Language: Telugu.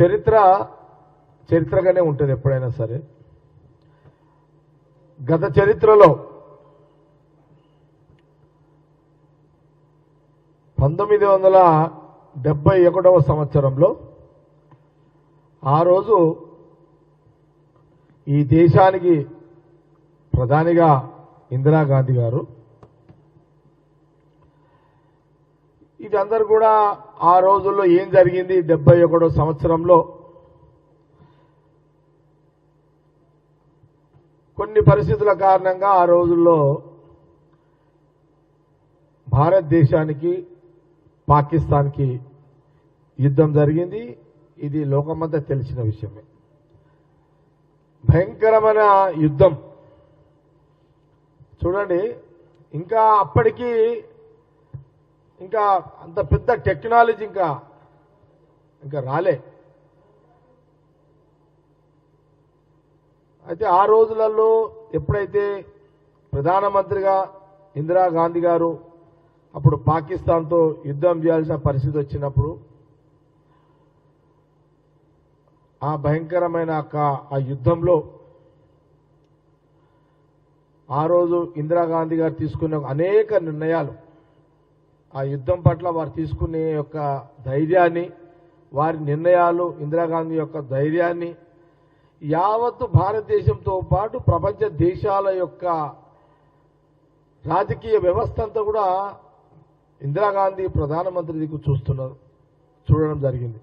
చరిత్ర చరిత్రగానే ఉంటుంది ఎప్పుడైనా సరే. గత చరిత్రలో పంతొమ్మిది వందల డెబ్బై ఒకటవ సంవత్సరంలో ఆ రోజు ఈ దేశానికి ప్రధానిగా ఇందిరాగాంధీ గారు ఇది అందరు కూడా ఆ రోజుల్లో ఏం జరిగింది? డెబ్బై ఒకటో సంవత్సరంలో కొన్ని పరిస్థితుల కారణంగా ఆ రోజుల్లో భారతదేశానికి పాకిస్తాన్కి యుద్ధం జరిగింది. ఇది లోకమంతా తెలిసిన విషయమే. భయంకరమైన యుద్ధం. చూడండి ఇంకా అప్పటికీ ఇంకా అంత పెద్ద టెక్నాలజీ ఇంకా ఇంకా రాలే. అయితే ఆ రోజులలో ఎప్పుడైతే ప్రధానమంత్రిగా ఇందిరాగాంధీ గారు అప్పుడు పాకిస్తాన్తో యుద్ధం చేయాల్సిన పరిస్థితి వచ్చినప్పుడు ఆ భయంకరమైన ఒక- ఆ యుద్ధంలో ఆ రోజు ఇందిరాగాంధీ గారు తీసుకున్న అనేక నిర్ణయాలు ఆ యుద్ధం పట్ల వారు తీసుకునే యొక్క ధైర్యాన్ని వారి నిర్ణయాలు ఇందిరాగాంధీ యొక్క ధైర్యాన్ని యావత్తు భారతదేశంతో పాటు ప్రపంచ దేశాల యొక్క రాజకీయ వ్యవస్థ అంతా కూడా ఇందిరాగాంధీ ప్రధానమంత్రి దిక్కు చూస్తున్నారు. చూడడం జరిగింది.